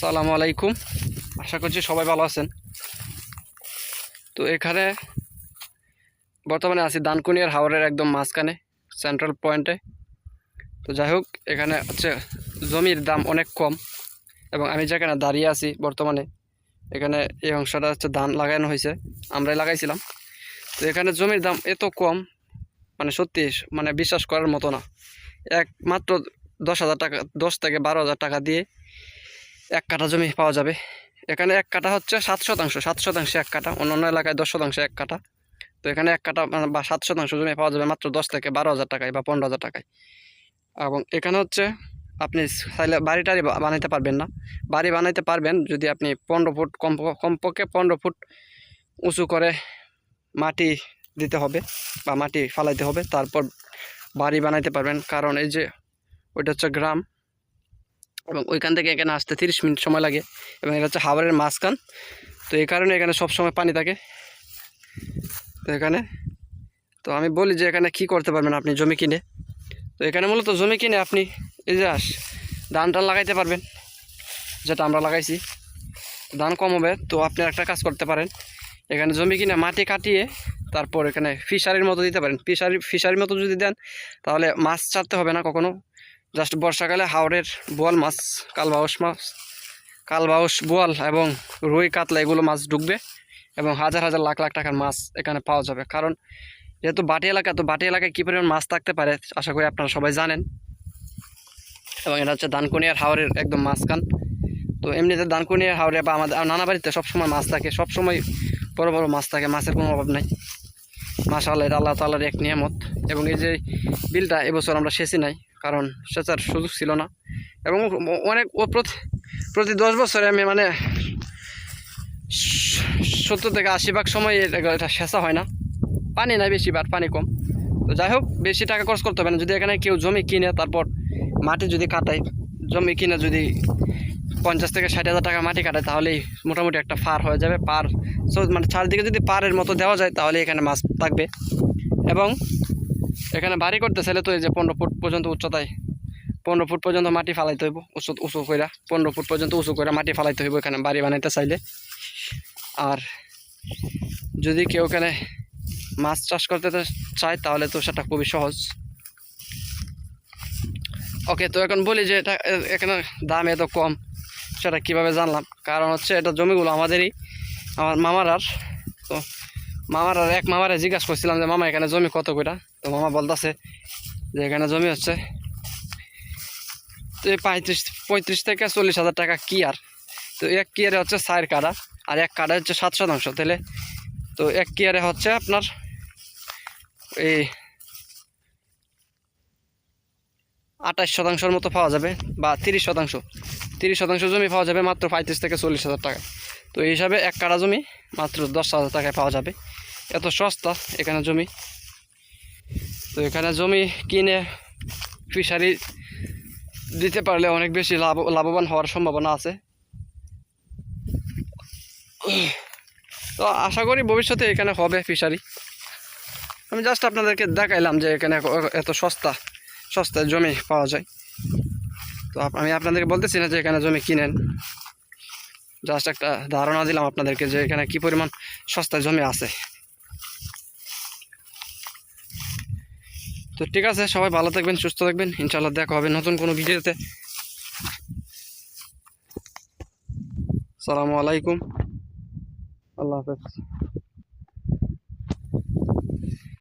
সালামু আলাইকুম। আশা করছি সবাই ভালো আছেন। তো এখানে বর্তমানে আছি দানকুনিয়ার হাওরের একদম মাঝখানে সেন্ট্রাল পয়েন্টে তো যাই হোক, এখানে হচ্ছে জমির দাম অনেক কম এবং আমি যেখানে দাঁড়িয়ে আছি বর্তমানে, এখানে এই অংশটা হচ্ছে ধান লাগানো হয়েছে, আমরাই লাগাইছিলাম। তো এখানে জমির দাম এত কম মানে সত্যি মানে বিশ্বাস করার মতো না। একমাত্র দশ হাজার টাকা, দশ থেকে বারো হাজার টাকা দিয়ে এক কাঠা জমি পাওয়া যাবে। এখানে এক কাঠা হচ্ছে সাত শতাংশ সাত শতাংশ এক কাঠা, অন্যান্য এলাকায় দশ শতাংশ এক কাঠা। তো এখানে এক কাঠা মানে বা সাত শতাংশ জমি পাওয়া যাবে মাত্র দশ থেকে বারো হাজার টাকায় বা পনেরো হাজার টাকায়। এবং এখানে হচ্ছে আপনি চাইলে বাড়ি টাড়ি বানাইতে পারবেন না। বাড়ি বানাইতে পারবেন যদি আপনি পনেরো ফুট কম কমপক্ষে পনেরো ফুট উঁচু করে মাটি দিতে হবে বা মাটি ফালাইতে হবে। তারপর বাড়ি বানাইতে পারবেন। কারণ এই যে ওইটা হচ্ছে গ্রাম এবং ওইখান থেকে এখানে আসতে তিরিশ মিনিট সময় লাগে এবং এটা হচ্ছে হাওড়ের মাঝখান। তো এই কারণে এখানে সব সময় পানি থাকে। তো এখানে, তো আমি বলি যে এখানে কি করতে পারবেন আপনি জমি কিনে? তো এখানে মূলত জমি কিনে আপনি এই যে আস ধান টান লাগাইতে পারবেন, যেটা আমরা লাগাইছি। ধান কম হবে, তো আপনি একটা কাজ করতে পারেন। এখানে জমি কিনে মাটি কাটিয়ে তারপর এখানে ফিশারির মতো দিতে পারেন। ফিশারি, ফিশারির মতো যদি দেন, তাহলে মাছ ছাড়তে হবে না কখনো। জাস্ট বর্ষাকালে হাওড়ের বোয়াল মাছ, কালবাউস মাছ, কালবাউস বোয়াল এবং রুই কাতলা, এগুলো মাছ ঢুকবে এবং হাজার হাজার লাখ লাখ টাকার মাছ এখানে পাওয়া যাবে। কারণ যেহেতু বাটি এলাকা, তো বাটি এলাকায় কী পরিমাণ মাছ থাকতে পারে আশা করি আপনারা সবাই জানেন। এবং এটা হচ্ছে দানকুনিয়ার হাওড়ের একদম মাঝখান। তো এমনিতে দানকুনিয়ার হাওড়ে বা আমাদের নানা বাড়িতে সবসময় মাছ থাকে, সবসময় বড় বড় মাছ থাকে, মাছের কোনো অভাব নাই। মাশাআল্লাহ, এটা আল্লাহ তাল্লাহর এক নিয়ামত। এবং এই যে বিলটা এবছর আমরা সেচি নাই কারণ সেচার সুযোগ ছিল না। এবং অনেক প্রতি দশ বছরে আমি মানে সত্তর থেকে আশি ভাগ সময় এটা সেচা হয় না। পানি নাই বেশি বাট পানি কম। তো যাই হোক, বেশি টাকা খরচ করতে হবে না। যদি এখানে কেউ জমি কিনে, তারপর মাটি যদি কাটায়, জমি কিনে যদি পঞ্চাশ থেকে ষাট হাজার টাকা মাটি কাটায়, তাহলেই মোটামুটি একটা ফার হয়ে যাবে। পার, সো মানে চারদিকে যদি পারের মতো দেওয়া যায় তাহলে এখানে মাছ থাকবে। এবং এখানে বাড়ি করতে চাইলে তো এই যে পনেরো ফুট পর্যন্ত উচ্চতায়। পনেরো ফুট পর্যন্ত মাটি ফালাইতে হইব, উঁচু উঁচু কইরা। পনেরো ফুট পর্যন্ত উঁচু কইরা মাটি ফালাইতে হইব এখানে, বাড়ি বানাইতে চাইলে। আর যদি কেউ এখানে মাছ চাষ করতে চায় তাহলে তো সেটা খুবই সহজ। ওকে, তো এখন বলি যে এটা এখানে দাম এত কম, সেটা কীভাবে জানলাম? কারণ হচ্ছে এটা জমিগুলো আমাদেরই, আমার মামার আর, তো মামার আর এক মামারে জিজ্ঞাসা করছিলাম যে, মামা, এখানে জমি কত কইটা তো মামা বলতেছে যে এখানে জমি হচ্ছে। তো এই পঁয়ত্রিশ পঁয়ত্রিশ থেকে চল্লিশ হাজার টাকা কি আর তো এক কিয়ারে হচ্ছে চার কাটা আর এক কাটা হচ্ছে সাত শতাংশ। তাহলে তো এক কিয়ারে হচ্ছে আপনার এই আঠাশ শতাংশের মতো পাওয়া যাবে বা তিরিশ শতাংশ। তিরিশ শতাংশ জমি পাওয়া যাবে মাত্র পঁয়ত্রিশ থেকে চল্লিশ হাজার টাকা। তো এই হিসাবে এক কাটা জমি মাত্র দশ হাজার টাকায় পাওয়া যাবে। এত সস্তা এখানে জমি। তো এখানে জমি কিনে ফিশারি দিতে পারলে অনেক বেশি লাভ লাভবান হওয়ার সম্ভাবনা আছে। তো আশা করি ভবিষ্যতে এখানে হবে ফিশারি আমি জাস্ট আপনাদেরকে দেখাইলাম যে এখানে এত সস্তা সস্তায় জমি পাওয়া যায়। তো আমি আপনাদেরকে বলতেছি না যে এখানে জমি কিনেন। জাস্ট একটা ধারণা দিলাম আপনাদেরকে যে এখানে কি পরিমাণ সস্তায় জমি আছে। তো ঠিক আছে, সবাই ভালো থাকবেন, সুস্থ থাকবেন। ইনশাল্লাহ দেখা হবে নতুন কোনো ভিডিওতে। সালামু আলাইকুম। আল্লাহ হাফেজ।